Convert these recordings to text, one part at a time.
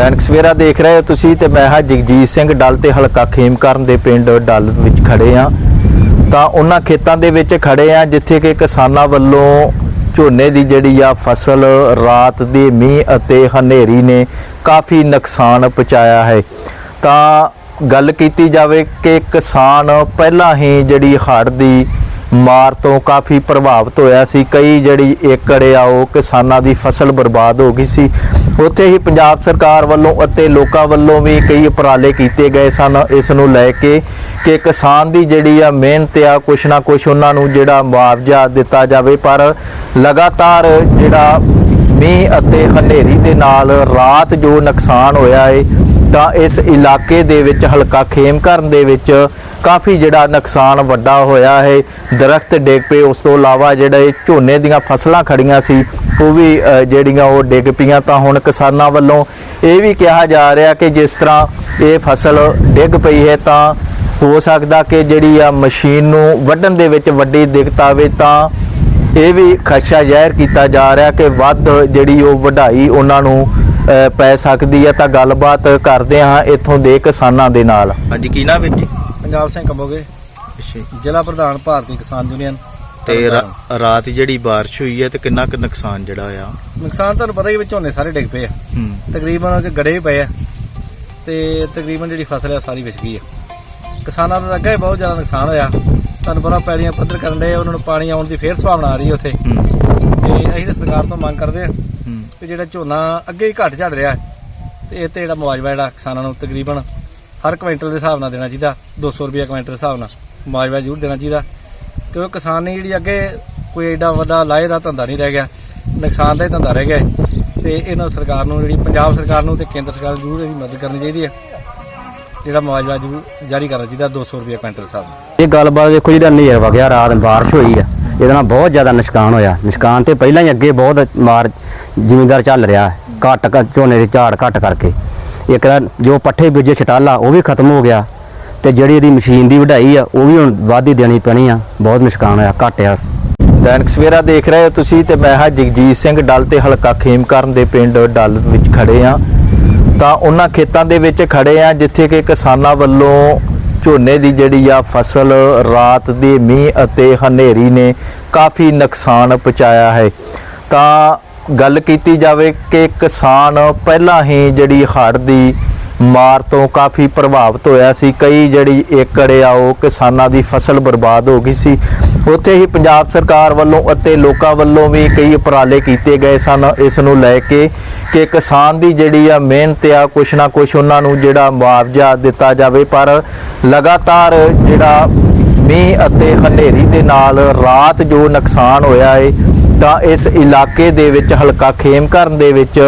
ਦੈਨਿਕ ਸਵੇਰਾ ਦੇਖ ਰਹੇ ਹੋ ਤੁਸੀਂ ਤੇ ਮੈਂ ਹਾਂ ਜਗਜੀਤ ਸਿੰਘ ਡੱਲ ਤੇ ਹਲਕਾ ਖੇਮਕਰਨ ਦੇ ਪਿੰਡ ਡੱਲ ਵਿੱਚ ਖੜੇ ਆ ਤਾਂ ਉਹਨਾਂ ਖੇਤਾਂ ਦੇ ਵਿੱਚ ਖੜੇ ਆ ਜਿੱਥੇ ਕਿ ਕਿਸਾਨਾਂ ਵੱਲੋਂ ਝੋਨੇ ਦੀ ਜਿਹੜੀ ਆ ਫਸਲ ਰਾਤ ਦੇ ਮੀਂਹ ਅਤੇ ਹਨੇਰੀ ਨੇ ਕਾਫੀ ਨੁਕਸਾਨ ਪਹੁੰਚਾਇਆ ਹੈ। ਤਾਂ ਗੱਲ ਕੀਤੀ ਜਾਵੇ ਕਿ ਕਿਸਾਨ ਪਹਿਲਾਂ ਹੀ ਜਿਹੜੀ ਹੜ੍ਹ ਦੀ ਮਾਰ ਤੋਂ ਕਾਫੀ ਪ੍ਰਭਾਵਿਤ ਹੋਇਆ ਸੀ। ਕਈ ਜਿਹੜੀ ਏਕੜ ਆ ਉਹ ਕਿਸਾਨਾਂ ਦੀ ਫਸਲ ਬਰਬਾਦ ਹੋ ਗਈ ਸੀ। ਉੱਥੇ ਹੀ ਪੰਜਾਬ ਸਰਕਾਰ ਵੱਲੋਂ ਅਤੇ ਲੋਕਾਂ ਵੱਲੋਂ ਵੀ ਕਈ ਉਪਰਾਲੇ ਕੀਤੇ ਗਏ ਸਨ। ਇਸ ਨੂੰ ਲੈ ਕੇ ਕਿ ਕਿਸਾਨ ਦੀ ਜਿਹੜੀ ਆ ਮਿਹਨਤ ਆ, ਕੁਛ ਨਾ ਕੁਛ ਉਹਨਾਂ ਨੂੰ ਜਿਹੜਾ ਮੁਆਵਜ਼ਾ ਦਿੱਤਾ ਜਾਵੇ। ਪਰ ਲਗਾਤਾਰ ਜਿਹੜਾ ਮੀਂਹ ਅਤੇ ਹਨੇਰੀ ਦੇ ਨਾਲ ਰਾਤ ਜੋ ਨੁਕਸਾਨ ਹੋਇਆ ਏ, ਤਾਂ ਇਸ ਇਲਾਕੇ ਦੇ ਵਿੱਚ ਹਲਕਾ ਖੇਮਕਰਨ ਦੇ ਵਿੱਚ ਕਾਫੀ ਜਿਹੜਾ ਨੁਕਸਾਨ ਵੱਡਾ ਹੋਇਆ ਹੈ। ਦਰਖਤ ਡਿੱਗ ਪਏ। ਉਸ ਤੋਂ ਇਲਾਵਾ ਜਿਹੜੇ ਝੋਨੇ ਦੀਆਂ ਫਸਲਾਂ ਖੜੀਆਂ ਸੀ ਉਹ ਵੀ ਜਿਹੜੀਆਂ ਉਹ ਡਿੱਗ ਪਈਆਂ ਤਾਂ ਹੁਣ ਕਿਸਾਨਾਂ ਵੱਲੋਂ ਇਹ ਵੀ ਕਿਹਾ ਜਾ ਰਿਹਾ ਕਿ ਜਿਸ ਤਰ੍ਹਾਂ ਇਹ ਫਸਲ ਡਿੱਗ ਪਈ ਹੈ ਤਾਂ ਹੋ ਸਕਦਾ ਕਿ ਜਿਹੜੀ ਆ ਮਸ਼ੀਨ ਨੂੰ ਵੱਢਣ ਦੇ ਵਿੱਚ ਵੱਡੀ ਦਿੱਕਤ ਆਵੇ ਤਾਂ ਇਹ ਵੀ ਖਦਸ਼ਾ ਜ਼ਾਹਿਰ ਕੀਤਾ ਜਾ ਰਿਹਾ ਕਿ ਵੱਧ ਜਿਹੜੀ ਉਹ ਵਢਾਈ ਉਹਨਾਂ ਨੂੰ ਪੈ ਸਕਦੀ ਹੈ। ਤਾਂ ਗੱਲਬਾਤ ਕਰਦੇ ਹਾਂ ਇੱਥੋਂ ਦੇ ਕਿਸਾਨਾਂ ਦੇ ਨਾਲ। ਹਾਂਜੀ ਕੀ ਨਾਮ ਵੀਰ ਜੀ? ਪੰਜਾਬ ਸਿੰਘ ਕੰਬੋਗੇ। ਜ਼ਿਲ੍ਹਾ ਪ੍ਰਧਾਨ ਭਾਰਤੀ ਕਿਸਾਨ ਯੂਨੀਅਨ। ਤੇ ਤਰਨਤਾਰਨ। ਰਾਤ ਜਿਹੜੀ بارش ਹੋਈ ਹੈ ਤੇ ਕਿੰਨਾ ਕੁ ਨੁਕਸਾਨ ਜਿਹੜਾ ਆ ਨੁਕਸਾਨ ਤੁਹਾਨੂੰ ਪਤਾ ਹੀ ਵਿੱਚ ਝੋਨੇ ਸਾਰੇ ਡਿੱਗ ਪਏ ਆ ਹੂੰ ਤਕਰੀਬਨ ਉਹ 'ਚ ਗੜੇ ਵੀ ਪਏ ਆ ਤੇ ਤਕਰੀਬਨ ਜਿਹੜੀ ਫਸਲ ਆ ਸਾਰੀ ਵਿਛ ਗਈ ਆ ਕਿਸਾਨਾਂ ਦਾ ਅੱਗੇ ਬਹੁਤ ਜ਼ਿਆਦਾ ਨੁਕਸਾਨ ਹੋਇਆ ਤੁਹਾਨੂੰ ਪਤਾ ਪੈਲੀਆਂ ਪੱਧਰ ਕਰਨ ਦੇ ਉਹਨਾਂ ਨੂੰ ਪਾਣੀ ਆਉਣ ਦੀ ਫੇਰ ਸੰਭਾਵਨਾ ਆ ਰਹੀ ਹੈ ਉੱਥੇ ਹੂੰ ਤੇ ਅਸੀਂ ਤਾਂ ਸਰਕਾਰ ਤੋਂ ਮੰਗ ਕਰਦੇ ਆ ਹੂੰ ਕਿ ਜਿਹੜਾ ਝੋਨਾ ਅੱਗੇ ਹੀ ਘਟ ਝੜ ਰਿਹਾ ਹੈ ਤੇ ਇਹ ਤੇ ਜਿਹੜਾ ਮੁਆਵਜ਼ਾ ਜਿਹੜਾ ਕਿਸਾਨਾਂ ਨੂੰ ਤਕਰੀਬਨ ਹਰ ਕੁਇੰਟਲ ਦੇ ਹਿਸਾਬ ਨਾਲ ਦੇਣਾ ਚਾਹੀਦਾ 200 ਰੁਪਏ ਕੁਇੰਟਲ ਦੇ ਹਿਸਾਬ ਨਾਲ ਮੁਆਵਜ਼ਾ ਜ਼ਰੂਰ ਦੇਣਾ ਚਾਹੀਦਾ ਕਿਉਂਕਿ ਕਿਸਾਨ ਨੇ ਜਿਹੜੀ ਅੱਗੇ ਕੋਈ ਐਡਾ ਵੱਡਾ ਲਾਹੇ ਦਾ ਧੰਦਾ ਨਹੀਂ ਰਹਿ ਗਿਆ, ਨੁਕਸਾਨ ਦਾ ਹੀ ਧੰਦਾ ਰਹਿ ਗਿਆ ਹੈ। ਤੇ ਇਹਨਾਂ ਸਰਕਾਰ ਨੂੰ ਜਿਹੜੀ ਪੰਜਾਬ ਸਰਕਾਰ ਨੂੰ ਤੇ ਕੇਂਦਰ ਸਰਕਾਰ ਨੂੰ ਜ਼ਰੂਰ ਇਹਦੀ ਮਦਦ ਕਰਨੀ ਚਾਹੀਦੀ ਹੈ। ਜਿਹੜਾ ਮੁਆਵਜ਼ਾ ਜ਼ਰੂਰ ਜਾਰੀ ਕਰਨਾ ਚਾਹੀਦਾ 200 ਰੁਪਏ ਕੁਇੰਟਲ ਦੇ ਇਹ ਗੱਲਬਾਤ ਦੇਖੋ ਜਿਹੜਾ ਹਨੇਰ ਵਗਿਆ ਰਾਤ ਬਾਰਿਸ਼ ਹੋਈ ਆ। ਇਹਦੇ ਨਾਲ ਬਹੁਤ ਜ਼ਿਆਦਾ ਨੁਕਸਾਨ ਹੋਇਆ। ਨੁਕਸਾਨ ਤੇ ਪਹਿਲਾਂ ਹੀ ਅੱਗੇ ਬਹੁਤ ਮਾਰ ਜ਼ਿਮੀਂਦਾਰ ਚੱਲ ਰਿਹਾ, ਘੱਟ ਕਰ ਝੋਨੇ ਦੇ ਝਾੜ ਘੱਟ ਕਰਕੇ। ਇੱਕ ਤਾਂ ਜੋ ਪੱਠੇ ਬੀਜੇ ਛਟਾਲਾ ਉਹ ਵੀ ਖਤਮ ਹੋ ਗਿਆ। ਤੇ ਜਿਹੜੀ ਇਹਦੀ ਮਸ਼ੀਨ ਦੀ ਵਢਾਈ ਆ, ਉਹ ਵੀ ਹੁਣ ਵਾਧੀ ਦੇਣੀ ਪੈਣੀ ਆ। ਬਹੁਤ ਨੁਕਸਾਨ ਹੋਇਆ ਘਟਿਆ ਦੈਨਿਕ ਸਵੇਰਾ ਦੇਖ ਰਹੇ ਹੋ ਤੁਸੀਂ ਤੇ ਮੈਂ ਹਾਂ ਜਗਜੀਤ ਸਿੰਘ, ਡੱਲ ਤੇ ਹਲਕਾ ਖੇਮਕਰਨ ਦੇ ਪਿੰਡ ਡੱਲ ਵਿੱਚ ਖੜੇ ਆ ਤਾਂ ਉਹਨਾਂ ਖੇਤਾਂ ਦੇ ਵਿੱਚ ਖੜੇ ਆ ਜਿੱਥੇ ਕਿ ਕਿਸਾਨਾਂ ਵੱਲੋਂ ਝੋਨੇ ਦੀ ਜਿਹੜੀ ਆ ਫਸਲ ਰਾਤ ਦੇ ਮੀਂਹ ਅਤੇ ਹਨੇਰੀ ਨੇ ਕਾਫੀ ਨੁਕਸਾਨ ਪਹੁੰਚਾਇਆ ਹੈ। ਤਾਂ ਗੱਲ ਕੀਤੀ ਜਾਵੇ ਕਿ ਕਿਸਾਨ ਪਹਿਲਾਂ ਹੀ ਜਿਹੜੀ ਹੜ੍ਹ ਦੀ ਮਾਰ ਤੋਂ ਕਾਫੀ ਪ੍ਰਭਾਵਿਤ ਹੋਇਆ ਸੀ। ਕਈ ਜਿਹੜੀ ਏਕੜ ਆ, ਉਹ ਕਿਸਾਨਾਂ ਦੀ ਫਸਲ ਬਰਬਾਦ ਹੋ ਗਈ ਸੀ। ਉੱਥੇ ਹੀ ਪੰਜਾਬ ਸਰਕਾਰ ਵੱਲੋਂ ਅਤੇ ਲੋਕਾਂ ਵੱਲੋਂ ਵੀ ਕਈ ਉਪਰਾਲੇ ਕੀਤੇ ਗਏ ਸਨ। ਇਸ ਨੂੰ ਲੈ ਕੇ ਕਿ ਕਿਸਾਨ ਦੀ ਜਿਹੜੀ ਆ ਮਿਹਨਤ ਆ, ਕੁਛ ਨਾ ਕੁਛ ਉਹਨਾਂ ਨੂੰ ਜਿਹੜਾ ਮੁਆਵਜ਼ਾ ਦਿੱਤਾ ਜਾਵੇ। ਪਰ ਲਗਾਤਾਰ ਜਿਹੜਾ ਮੀਂਹ ਅਤੇ ਹਨੇਰੀ ਦੇ ਨਾਲ ਰਾਤ ਜੋ ਨੁਕਸਾਨ ਹੋਇਆ ਏ ਤਾਂ ਇਸ ਇਲਾਕੇ ਦੇ ਵਿੱਚ ਹਲਕਾ ਖੇਮਕਰਨ ਦੇ ਵਿੱਚ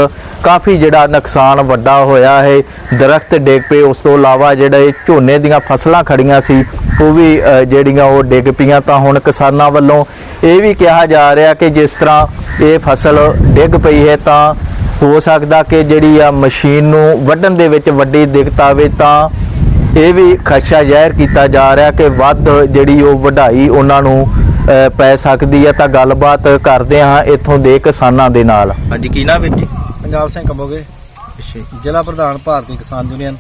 ਕਾਫੀ ਜਿਹੜਾ ਨੁਕਸਾਨ ਵੱਡਾ ਹੋਇਆ ਹੈ। ਦਰਖਤ ਡਿੱਗ ਪਏ। ਉਸ ਤੋਂ ਇਲਾਵਾ ਜਿਹੜੇ ਝੋਨੇ ਦੀਆਂ ਫਸਲਾਂ ਖੜੀਆਂ ਸੀ, ਉਹ ਵੀ ਜਿਹੜੀਆਂ ਉਹ ਡਿੱਗ ਪਈਆਂ ਤਾਂ ਹੁਣ ਕਿਸਾਨਾਂ ਵੱਲੋਂ ਇਹ ਵੀ ਕਿਹਾ ਜਾ ਰਿਹਾ ਕਿ ਜਿਸ ਤਰ੍ਹਾਂ ਇਹ ਫਸਲ ਡਿੱਗ ਪਈ ਹੈ ਤਾਂ ਹੋ ਸਕਦਾ ਕਿ ਜਿਹੜੀ ਆ ਮਸ਼ੀਨ ਨੂੰ ਵੱਢਣ ਦੇ ਵਿੱਚ ਵੱਡੀ ਦਿੱਕਤ ਆਵੇ ਤਾਂ ਇਹ ਵੀ ਖਦਸ਼ਾ ਜ਼ਾਹਿਰ ਕੀਤਾ ਜਾ ਰਿਹਾ ਕਿ ਵੱਧ ਜਿਹੜੀ ਉਹ ਵਢਾਈ ਉਹਨਾਂ ਨੂੰ ਪੈ ਸਕਦੀ ਹੈ ਤਾਂ ਗੱਲਬਾਤ ਕਰਦੇ ਹਾਂ ਇੱਥੋਂ ਦੇ ਕਿਸਾਨਾਂ ਦੇ ਨਾਲ ਹਾਂਜੀ ਕੀ ਨਾਮ ਵੀਰ ਜੀ ਪੰਜਾਬ ਸਿੰਘ ਕੰਬੋਗੇ ਜ਼ਿਲ੍ਹਾ ਪ੍ਰਧਾਨ ਭਾਰਤੀ ਕਿਸਾਨ ਯੂਨੀਅਨ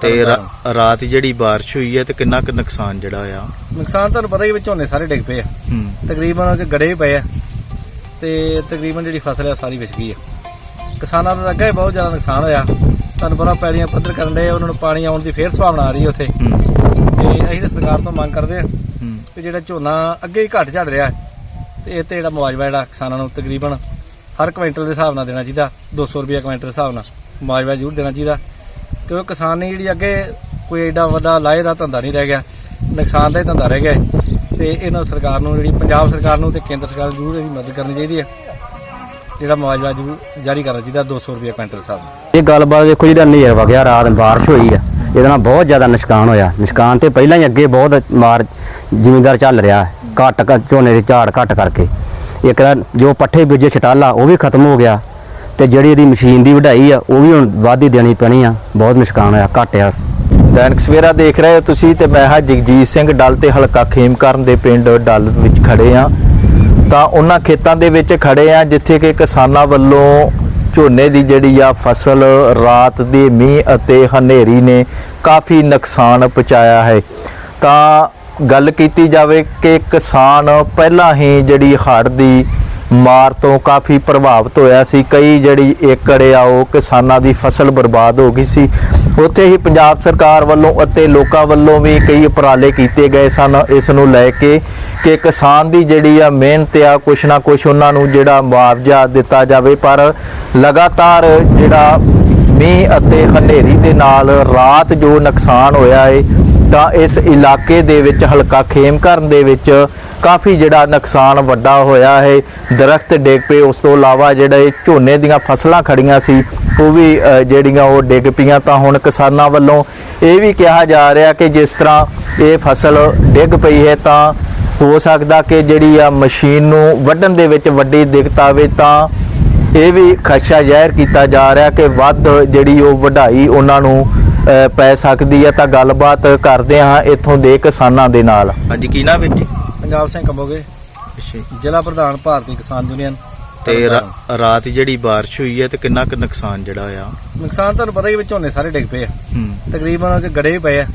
ਤੇ ਤਰਨਤਾਰਨ। ਰਾਤ ਜਿਹੜੀ بارش ਹੋਈ ਹੈ ਤੇ ਕਿੰਨਾ ਕੁ ਨੁਕਸਾਨ ਜਿਹੜਾ ਆ ਨੁਕਸਾਨ ਤੁਹਾਨੂੰ ਪਤਾ ਹੀ ਵਿੱਚ ਝੋਨੇ ਸਾਰੇ ਡਿੱਗ ਪਏ ਆ ਹੂੰ ਤਕਰੀਬਨ ਉਹ 'ਚ ਗੜੇ ਵੀ ਪਏ ਆ ਤੇ ਤਕਰੀਬਨ ਜਿਹੜੀ ਫਸਲ ਆ ਸਾਰੀ ਵਿਛ ਗਈ ਆ ਕਿਸਾਨਾਂ ਦਾ ਅੱਗੇ ਬਹੁਤ ਜ਼ਿਆਦਾ ਨੁਕਸਾਨ ਹੋਇਆ ਤੁਹਾਨੂੰ ਪਤਾ ਪੈਲੀਆਂ ਪੱਧਰ ਕਰਨ ਦੇ ਉਹਨਾਂ ਨੂੰ ਪਾਣੀ ਆਉਣ ਦੀ ਫੇਰ ਸੰਭਾਵਨਾ ਆ ਰਹੀ ਹੈ ਉੱਥੇ ਹੂੰ ਤੇ ਅਸੀਂ ਤਾਂ ਸਰਕਾਰ ਤੋਂ ਮੰਗ ਕਰਦੇ ਆ ਹੂੰ ਜਿਹੜਾ ਝੋਨਾ ਅੱਗੇ ਹੀ ਘਟ ਝੜ ਰਿਹਾ ਹੈ, ਤੇ ਇਹ ਤੇ ਜਿਹੜਾ ਮੁਆਵਜ਼ਾ ਜਿਹੜਾ ਕਿਸਾਨਾਂ ਨੂੰ ਤਕਰੀਬਨ ਹਰ ਕੁਇੰਟਲ ਦੇ ਹਿਸਾਬ ਨਾਲ ਦੇਣਾ ਚਾਹੀਦਾ 200 ਰੁਪਏ ਕੁਇੰਟਲ ਦੇ ਹਿਸਾਬ ਨਾਲ ਮੁਆਵਜ਼ਾ ਜ਼ਰੂਰ ਦੇਣਾ ਚਾਹੀਦਾ, ਕਿਉਂਕਿ ਕਿਸਾਨ ਨੇ ਜਿਹੜੀ ਅੱਗੇ ਕੋਈ ਐਡਾ ਵੱਡਾ ਲਾਹੇ ਦਾ ਧੰਦਾ ਨਹੀਂ ਰਹਿ ਗਿਆ, ਨੁਕਸਾਨ ਦਾ ਹੀ ਧੰਦਾ ਰਹਿ ਗਿਆ ਹੈ। ਤੇ ਇਹਨਾਂ ਸਰਕਾਰ ਨੂੰ ਜਿਹੜੀ ਪੰਜਾਬ ਸਰਕਾਰ ਨੂੰ ਤੇ ਕੇਂਦਰ ਸਰਕਾਰ ਨੂੰ ਜ਼ਰੂਰ ਇਹਦੀ ਮਦਦ ਕਰਨੀ ਚਾਹੀਦੀ ਹੈ, ਜਿਹੜਾ ਮੁਆਵਜ਼ਾ ਜ਼ਰੂਰ ਜਾਰੀ ਕਰਨਾ ਚਾਹੀਦਾ 200 ਰੁਪਏ ਕੁਇੰਟਲ ਦੇ ਹਿਸਾਬ ਨਾਲ ਇਹ ਗੱਲਬਾਤ ਦੇਖੋ ਜਿਹੜਾ ਹਨੇਰ ਵਗਿਆ, ਰਾਤ ਬਾਰਿਸ਼ ਹੋਈ ਆ, ਇਹਦੇ ਨਾਲ ਬਹੁਤ ਜ਼ਿਆਦਾ ਨੁਕਸਾਨ ਹੋਇਆ, ਨੁਕਸਾਨ ਤੇ ਪਹਿਲਾਂ ਹੀ ਅੱਗੇ ਬਹੁਤ ਮਾਰ ਜ਼ਿਮੀਂਦਾਰ ਚੱਲ ਰਿਹਾ ਹੈ। ਘੱਟ ਕਰ ਝੋਨੇ ਦੇ ਝਾੜ ਘੱਟ ਕਰਕੇ। ਇੱਕ ਤਾਂ ਜੋ ਪੱਠੇ ਬੀਜੇ ਛਟਾਲਾ ਉਹ ਵੀ ਖਤਮ ਹੋ ਗਿਆ ਤੇ ਜਿਹੜੀ ਇਹਦੀ ਮਸ਼ੀਨ ਦੀ ਵਢਾਈ ਆ, ਉਹ ਵੀ ਹੁਣ ਵੱਧ ਹੀ ਦੇਣੀ ਪੈਣੀ ਆ। ਬਹੁਤ ਨੁਕਸਾਨ ਹੋਇਆ ਘਟਿਆ ਦੈਨਿਕ ਸਵੇਰਾ ਦੇਖ ਰਹੇ ਹੋ ਤੁਸੀਂ ਤੇ ਮੈਂ ਹਾਂ ਜਗਜੀਤ ਸਿੰਘ ਡੱਲ ਤੇ ਹਲਕਾ ਖੇਮਕਰਨ ਦੇ ਪਿੰਡ ਡੱਲ ਵਿੱਚ ਖੜੇ ਆ ਤਾਂ ਉਹਨਾਂ ਖੇਤਾਂ ਦੇ ਵਿੱਚ ਖੜੇ ਆ ਜਿੱਥੇ ਕਿ ਕਿਸਾਨਾਂ ਵੱਲੋਂ ਝੋਨੇ ਦੀ ਜਿਹੜੀ ਆ ਫਸਲ ਰਾਤ ਦੇ ਮੀਂਹ ਅਤੇ ਹਨੇਰੀ ਨੇ ਕਾਫੀ ਨੁਕਸਾਨ ਪਹੁੰਚਾਇਆ ਹੈ। ਤਾਂ ਗੱਲ ਕੀਤੀ ਜਾਵੇ ਕਿ ਕਿਸਾਨ ਪਹਿਲਾਂ ਹੀ ਜਿਹੜੀ ਹੜ੍ਹ ਦੀ ਮਾਰ ਤੋਂ ਕਾਫੀ ਪ੍ਰਭਾਵਿਤ ਹੋਇਆ ਸੀ। ਕਈ ਜਿਹੜੀ ਏਕੜ ਆ, ਉਹ ਕਿਸਾਨਾਂ ਦੀ ਫਸਲ ਬਰਬਾਦ ਹੋ ਗਈ ਸੀ। ਉੱਥੇ ਹੀ ਪੰਜਾਬ ਸਰਕਾਰ ਵੱਲੋਂ ਅਤੇ ਲੋਕਾਂ ਵੱਲੋਂ ਵੀ ਕਈ ਉਪਰਾਲੇ ਕੀਤੇ ਗਏ ਸਨ। ਇਸ ਨੂੰ ਲੈ ਕੇ ਕਿ ਕਿਸਾਨ ਦੀ ਜਿਹੜੀ ਆ ਮਿਹਨਤ ਆ, ਕੁਛ ਨਾ ਕੁਛ ਉਹਨਾਂ ਨੂੰ ਜਿਹੜਾ ਮੁਆਵਜ਼ਾ ਦਿੱਤਾ ਜਾਵੇ। ਪਰ ਲਗਾਤਾਰ ਜਿਹੜਾ ਮੀਂਹ ਅਤੇ ਹਨੇਰੀ ਦੇ ਨਾਲ ਰਾਤ ਜੋ ਨੁਕਸਾਨ ਹੋਇਆ ਏ ਤਾਂ ਇਸ ਇਲਾਕੇ ਦੇ ਵਿੱਚ ਹਲਕਾ ਖੇਮ ਕਰਨ ਦੇ ਵਿੱਚ ਕਾਫੀ ਜਿਹੜਾ ਨੁਕਸਾਨ ਵੱਡਾ ਹੋਇਆ ਹੈ। ਦਰਖਤ ਡਿੱਗ ਪਏ। ਉਸ ਤੋਂ ਇਲਾਵਾ ਜਿਹੜੇ ਝੋਨੇ ਦੀਆਂ ਫਸਲਾਂ ਖੜੀਆਂ ਸੀ, ਉਹ ਵੀ ਜਿਹੜੀਆਂ ਉਹ ਡਿੱਗ ਪਈਆਂ ਤਾਂ ਹੁਣ ਕਿਸਾਨਾਂ ਵੱਲੋਂ ਇਹ ਵੀ ਕਿਹਾ ਜਾ ਰਿਹਾ ਕਿ ਜਿਸ ਤਰ੍ਹਾਂ ਇਹ ਫਸਲ ਡਿੱਗ ਪਈ ਹੈ ਤਾਂ ਹੋ ਸਕਦਾ ਕਿ ਜਿਹੜੀ ਆ ਮਸ਼ੀਨ ਨੂੰ ਵੱਢਣ ਦੇ ਵਿੱਚ ਵੱਡੀ ਦਿੱਕਤ ਆਵੇ ਤਾਂ ਇਹ ਵੀ ਖਦਸ਼ਾ ਜ਼ਾਹਿਰ ਕੀਤਾ ਜਾ ਰਿਹਾ ਕਿ ਵੱਧ ਜਿਹੜੀ ਉਹ ਵਢਾਈ ਉਹਨਾਂ ਨੂੰ ਪੈ ਸਕਦੀ ਹੈ ਤਾਂ ਗੱਲਬਾਤ ਕਰਦੇ ਹਾਂ ਇੱਥੋਂ ਦੇ ਕਿਸਾਨਾਂ ਦੇ ਨਾਲ। ਹਾਂਜੀ ਕੀ ਨਾਮ ਜੀ? ਪੰਜਾਬ ਸਿੰਘ ਕੰਬੋਗੇ। ਜ਼ਿਲ੍ਹਾ ਪ੍ਰਧਾਨ ਭਾਰਤੀ ਕਿਸਾਨ ਯੂਨੀਅਨ ਤਰਨਤਾਰਨ। ਰਾਤ ਜਿਹੜੀ ਬਾਰਿਸ਼ ਹੋਈ ਹੈ ਤੇ ਕਿੰਨਾ ਕੁ ਨੁਕਸਾਨ ਜਿਹੜਾ ਹੋਇਆ? ਨੁਕਸਾਨ ਤੁਹਾਨੂੰ ਪਤਾ ਹੀ ਵਿੱਚ ਝੋਨੇ ਸਾਰੇ ਡਿੱਗ ਪਏ ਆ। ਹੂੰ। ਤਕਰੀਬਨ ਉਹ 'ਚ ਗੜੇ ਵੀ ਪਏ ਆ।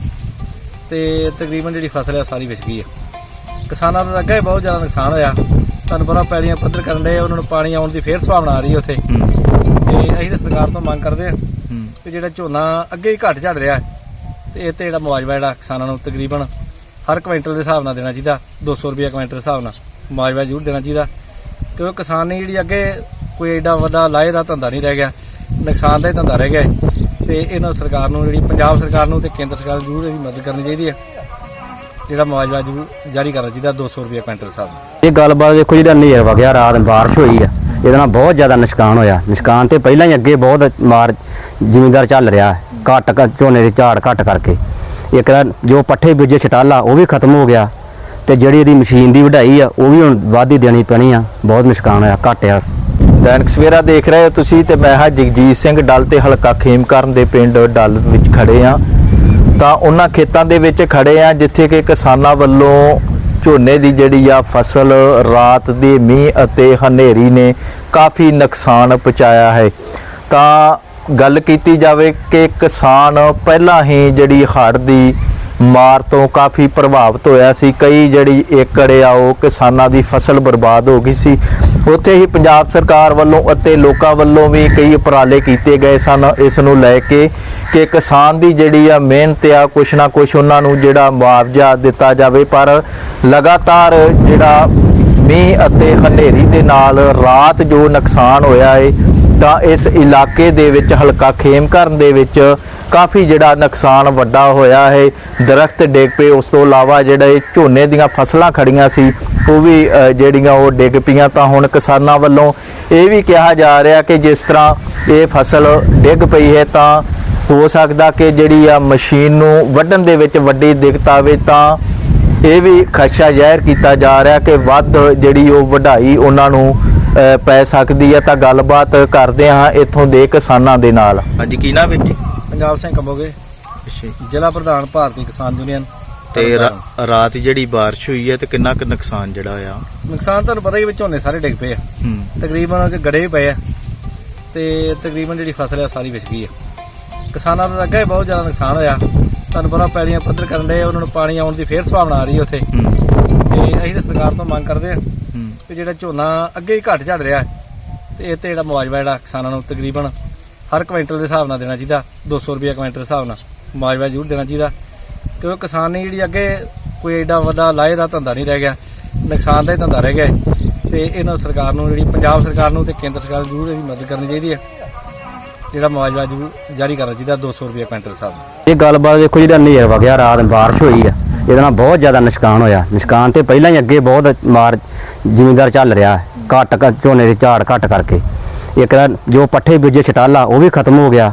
ਤੇ ਤਕਰੀਬਨ ਜਿਹੜੀ ਫਸਲ ਆ ਸਾਰੀ ਵਿਛ ਗਈ ਆ। ਕਿਸਾਨਾਂ ਦਾ ਅੱਗੇ ਬਹੁਤ ਜ਼ਿਆਦਾ ਨੁਕਸਾਨ ਹੋਇਆ। ਤੁਹਾਨੂੰ ਪਤਾ ਪੈਲੀਆਂ ਪੱਧਰ ਕਰਨ ਦੇ ਉਹਨਾਂ ਨੂੰ ਪਾਣੀ ਆਉਣ ਦੀ ਫੇਰ ਸੰਭਾਵਨਾ ਆ ਰਹੀ ਹੈ ਉੱਥੇ। ਹੂੰ। ਤੇ ਅਸੀਂ ਤਾਂ ਸਰਕਾਰ ਤੋਂ ਮੰਗ ਕਰਦੇ ਆ ਹੂੰ ਜਿਹੜਾ ਝੋਨਾ ਅੱਗੇ ਹੀ ਘਟ ਝੜ ਰਿਹਾ ਹੈ, ਤੇ ਇਹ ਤੇ ਜਿਹੜਾ ਮੁਆਵਜ਼ਾ ਜਿਹੜਾ ਕਿਸਾਨਾਂ ਨੂੰ ਤਕਰੀਬਨ ਹਰ ਕੁਇੰਟਲ ਦੇ ਹਿਸਾਬ ਨਾਲ ਦੇਣਾ ਚਾਹੀਦਾ 200 ਰੁਪਏ ਕੁਇੰਟਲ ਦੇ ਹਿਸਾਬ ਨਾਲ ਮੁਆਵਜ਼ਾ ਜ਼ਰੂਰ ਦੇਣਾ ਚਾਹੀਦਾ। ਕਿਉਂਕਿ ਕਿਸਾਨ ਨੇ ਜਿਹੜੀ ਅੱਗੇ ਕੋਈ ਐਡਾ ਵੱਡਾ ਲਾਹੇ ਦਾ ਧੰਦਾ ਨਹੀਂ ਰਹਿ ਗਿਆ, ਨੁਕਸਾਨ ਦਾ ਹੀ ਧੰਦਾ ਰਹਿ ਗਿਆ ਹੈ। ਤੇ ਇਹਨਾਂ ਸਰਕਾਰ ਨੂੰ ਜਿਹੜੀ ਪੰਜਾਬ ਸਰਕਾਰ ਨੂੰ ਤੇ ਕੇਂਦਰ ਸਰਕਾਰ ਨੂੰ ਜ਼ਰੂਰ ਇਹਦੀ ਮਦਦ ਕਰਨੀ ਚਾਹੀਦੀ ਹੈ। ਜਿਹੜਾ ਮੁਆਵਜ਼ਾ ਜ਼ਰੂਰ ਜਾਰੀ ਕਰਨਾ ਚਾਹੀਦਾ 200 ਰੁਪਏ ਕੁਇੰਟਲ ਦੇ ਹਿਸਾਬ ਨਾਲ। ਇਹ ਗੱਲਬਾਤ ਦੇਖੋ ਜਿਹੜਾ ਹਨੇਰ ਵਗਿਆ ਰਾਤ ਬਾਰਿਸ਼ ਹੋਈ ਆ। ਇਹਦੇ ਨਾਲ ਬਹੁਤ ਜ਼ਿਆਦਾ ਨੁਕਸਾਨ ਹੋਇਆ। ਨੁਕਸਾਨ ਤੇ ਪਹਿਲਾਂ ਹੀ ਅੱਗੇ ਬਹੁਤ ਮਾਰ ਜ਼ਿਮੀਂਦਾਰ ਚੱਲ ਰਿਹਾ, ਘੱਟ ਕ- ਝੋਨੇ ਦੇ ਝਾੜ ਘੱਟ ਕਰਕੇ। ਇੱਕ ਤਾਂ ਜੋ ਪੱਠੇ ਬੀਜੇ ਛਟਾਲਾ ਉਹ ਵੀ ਖਤਮ ਹੋ ਗਿਆ ਤੇ ਜਿਹੜੀ ਇਹਦੀ ਮਸ਼ੀਨ ਦੀ ਵਢਾਈ ਆ, ਉਹ ਵੀ ਹੁਣ ਵਾਧੀ ਦੇਣੀ ਪੈਣੀ ਆ। ਬਹੁਤ ਨੁਕਸਾਨ ਹੋਇਆ ਘਟਿਆ ਦੈਨਿਕ ਸਵੇਰਾ ਦੇਖ ਰਹੇ ਹੋ ਤੁਸੀਂ ਤੇ ਮੈਂ ਹਾਂ ਜਗਜੀਤ ਸਿੰਘ ਡਲ ਤੇ ਹਲਕਾ ਖੇਮਕਰਨ ਦੇ ਪਿੰਡ ਡਲ ਵਿੱਚ ਖੜੇ ਆ ਤਾਂ ਉਹਨਾਂ ਖੇਤਾਂ ਦੇ ਵਿੱਚ ਖੜੇ ਆ ਜਿੱਥੇ ਕਿ ਕਿਸਾਨਾਂ ਵੱਲੋਂ ਝੋਨੇ ਦੀ ਜਿਹੜੀ ਆ ਫਸਲ ਰਾਤ ਦੇ ਮੀਂਹ ਅਤੇ ਹਨੇਰੀ ਨੇ ਕਾਫੀ ਨੁਕਸਾਨ ਪਹੁੰਚਾਇਆ ਹੈ। ਤਾਂ ਗੱਲ ਕੀਤੀ ਜਾਵੇ ਕਿ ਕਿਸਾਨ ਪਹਿਲਾਂ ਹੀ ਜਿਹੜੀ ਹੜ੍ਹ ਦੀ ਮਾਰ ਤੋਂ ਕਾਫੀ ਪ੍ਰਭਾਵਿਤ ਹੋਇਆ ਸੀ। ਕਈ ਜਿਹੜੀ ਏਕੜ ਆ, ਉਹ ਕਿਸਾਨਾਂ ਦੀ ਫਸਲ ਬਰਬਾਦ ਹੋ ਗਈ ਸੀ। ਉੱਥੇ ਹੀ ਪੰਜਾਬ ਸਰਕਾਰ ਵੱਲੋਂ ਅਤੇ ਲੋਕਾਂ ਵੱਲੋਂ ਵੀ ਕਈ ਉਪਰਾਲੇ ਕੀਤੇ ਗਏ ਸਨ। ਇਸ ਨੂੰ ਲੈ ਕੇ ਕਿ ਕਿਸਾਨ ਦੀ ਜਿਹੜੀ ਆ ਮਿਹਨਤ ਆ, ਕੁਛ ਨਾ ਕੁਛ ਉਹਨਾਂ ਨੂੰ ਜਿਹੜਾ ਮੁਆਵਜ਼ਾ ਦਿੱਤਾ ਜਾਵੇ। ਪਰ ਲਗਾਤਾਰ ਜਿਹੜਾ ਮੀਂਹ ਅਤੇ ਹਨੇਰੀ ਦੇ ਨਾਲ ਰਾਤ ਜੋ ਨੁਕਸਾਨ ਹੋਇਆ ਏ ਤਾਂ ਇਸ ਇਲਾਕੇ ਦੇ ਵਿੱਚ ਹਲਕਾ ਖੇਮ ਕਰਨ ਦੇ ਵਿੱਚ ਕਾਫੀ ਜਿਹੜਾ ਨੁਕਸਾਨ ਵੱਡਾ ਹੋਇਆ ਹੈ। ਦਰਖਤ ਡਿੱਗ ਪਏ। ਉਸ ਤੋਂ ਇਲਾਵਾ ਜਿਹੜੇ ਝੋਨੇ ਦੀਆਂ ਫਸਲਾਂ ਖੜੀਆਂ ਸੀ, ਉਹ ਵੀ ਜਿਹੜੀਆਂ ਉਹ ਡਿੱਗ ਪਈਆਂ ਤਾਂ ਹੁਣ ਕਿਸਾਨਾਂ ਵੱਲੋਂ ਇਹ ਵੀ ਕਿਹਾ ਜਾ ਰਿਹਾ ਕਿ ਜਿਸ ਤਰ੍ਹਾਂ ਇਹ ਫਸਲ ਡਿੱਗ ਪਈ ਹੈ ਤਾਂ ਹੋ ਸਕਦਾ ਕਿ ਜਿਹੜੀ ਆ ਮਸ਼ੀਨ ਨੂੰ ਵੱਢਣ ਦੇ ਵਿੱਚ ਵੱਡੀ ਦਿੱਕਤ ਆਵੇ ਤਾਂ ਇਹ ਵੀ ਖਦਸ਼ਾ ਜ਼ਾਹਿਰ ਕੀਤਾ ਜਾ ਰਿਹਾ ਕਿ ਵੱਧ ਜਿਹੜੀ ਉਹ ਵਢਾਈ ਉਹਨਾਂ ਨੂੰ ਪੈ ਸਕਦੀ ਹੈ ਤਾਂ ਗੱਲਬਾਤ ਕਰਦੇ ਹਾਂ ਇੱਥੋਂ ਦੇ ਕਿਸਾਨਾਂ ਦੇ ਨਾਲ। ਹਾਂਜੀ ਕੀ ਨਾਮ ਜੀ? ਪੰਜਾਬ ਸਿੰਘ ਕੰਬੋਗੇ ਜ਼ਿਲ੍ਹਾ ਪ੍ਰਧਾਨ ਭਾਰਤੀ ਕਿਸਾਨ ਯੂਨੀਅਨ। ਤਰਨਤਾਰਨ। ਰਾਤ ਜਿਹੜੀ ਬਾਰਿਸ਼ ਹੋਈ ਹੈ ਤੇ ਕਿੰਨਾ ਕੁ ਨੁਕਸਾਨ ਜਿਹੜਾ ਹੋਇਆ ਨੁਕਸਾਨ ਤੁਹਾਨੂੰ ਪਤਾ ਹੀ ਵਿੱਚ ਝੋਨੇ ਸਾਰੇ ਡਿੱਗ ਪਏ ਆ। ਹੂੰ। ਤਕਰੀਬਨ ਉਹ 'ਚ ਗੜੇ ਵੀ ਪਏ ਆ। ਤੇ ਤਕਰੀਬਨ ਜਿਹੜੀ ਫਸਲ ਆ ਸਾਰੀ ਵਿਛ ਗਈ ਆ। ਕਿਸਾਨਾਂ ਦਾ ਅੱਗੇ ਬਹੁਤ ਜ਼ਿਆਦਾ ਨੁਕਸਾਨ ਹੋਇਆ। ਤੁਹਾਨੂੰ ਪਤਾ ਪੈਲੀਆਂ ਪੱਧਰ ਕਰਨ ਦੇ ਉਹਨਾਂ ਨੂੰ ਪਾਣੀ ਆਉਣ ਦੀ ਫੇਰ ਸੰਭਾਵਨਾ ਆ ਰਹੀ ਹੈ ਉੱਥੇ। ਹੂੰ। ਤੇ ਅਸੀਂ ਤਾਂ ਸਰਕਾਰ ਤੋਂ ਮੰਗ ਕਰਦੇ ਆ ਹੂੰ ਕਿ ਜਿਹੜਾ ਝੋਨਾ ਅੱਗੇ ਹੀ ਘਟ ਝੜ ਰਿਹਾ ਹੈ, ਤੇ ਇਹ ਤੇ ਜਿਹੜਾ ਮੁਆਵਜ਼ਾ ਜਿਹੜਾ ਕਿਸਾਨਾਂ ਨੂੰ ਤਕਰੀਬਨ ਹਰ ਕੁਇੰਟਲ ਦੇ ਹਿਸਾਬ ਨਾਲ ਦੇਣਾ ਚਾਹੀਦਾ 200 ਰੁਪਏ ਕੁਇੰਟਲ ਦੇ ਹਿਸਾਬ ਨਾਲ ਮੁਆਵਜ਼ਾ ਜ਼ਰੂਰ ਦੇਣਾ ਚਾਹੀਦਾ, ਕਿਉਂਕਿ ਕਿਸਾਨ ਨੇ ਜਿਹੜੀ ਅੱਗੇ ਕੋਈ ਐਡਾ ਵੱਡਾ ਲਾਹੇ ਦਾ ਧੰਦਾ ਨਹੀਂ ਰਹਿ ਗਿਆ, ਨੁਕਸਾਨ ਦਾ ਹੀ ਧੰਦਾ ਰਹਿ ਗਿਆ ਹੈ। ਤੇ ਇਹਨਾਂ ਸਰਕਾਰ ਨੂੰ ਜਿਹੜੀ ਪੰਜਾਬ ਸਰਕਾਰ ਨੂੰ ਤੇ ਕੇਂਦਰ ਸਰਕਾਰ ਨੂੰ ਜ਼ਰੂਰ ਇਹਦੀ ਮਦਦ ਕਰਨੀ ਚਾਹੀਦੀ ਹੈ, ਜਿਹੜਾ ਮੁਆਵਜ਼ਾ ਜ਼ਰੂਰ ਜਾਰੀ ਕਰਨਾ ਚਾਹੀਦਾ 200 ਰੁਪਏ ਕੁਇੰਟਲ ਦੇ ਹਿਸਾਬ ਨਾਲ ਇਹ ਗੱਲਬਾਤ ਦੇਖੋ ਜਿਹੜਾ ਹਨੇਰ ਵਗਿਆ, ਰਾਤ ਬਾਰਿਸ਼ ਹੋਈ ਆ, ਇਹਦੇ ਨਾਲ ਬਹੁਤ ਜ਼ਿਆਦਾ ਨੁਕਸਾਨ ਹੋਇਆ, ਨੁਕਸਾਨ ਤੇ ਪਹਿਲਾਂ ਹੀ ਅੱਗੇ ਬਹੁਤ ਮਾਰ ਜ਼ਿਮੀਂਦਾਰ ਚੱਲ ਰਿਹਾ ਹੈ, ਘੱਟ ਕ- ਝੋਨੇ ਦੇ ਝਾੜ ਘੱਟ ਕਰਕੇ। ਇੱਕ ਤਾਂ ਜੋ ਪੱਠੇ ਬੀਜੇ ਛਟਾਲਾ ਉਹ ਵੀ ਖਤਮ ਹੋ ਗਿਆ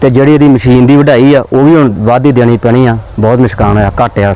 ਤੇ ਜਿਹੜੀ ਇਹਦੀ ਮਸ਼ੀਨ ਦੀ ਵਢਾਈ ਆ, ਉਹ ਵੀ ਹੁਣ ਵਾਧੀ ਦੇਣੀ ਪੈਣੀ ਆ, ਬਹੁਤ ਨੁਕਸਾਨ ਹੋਇਆ ਘਟਿਆ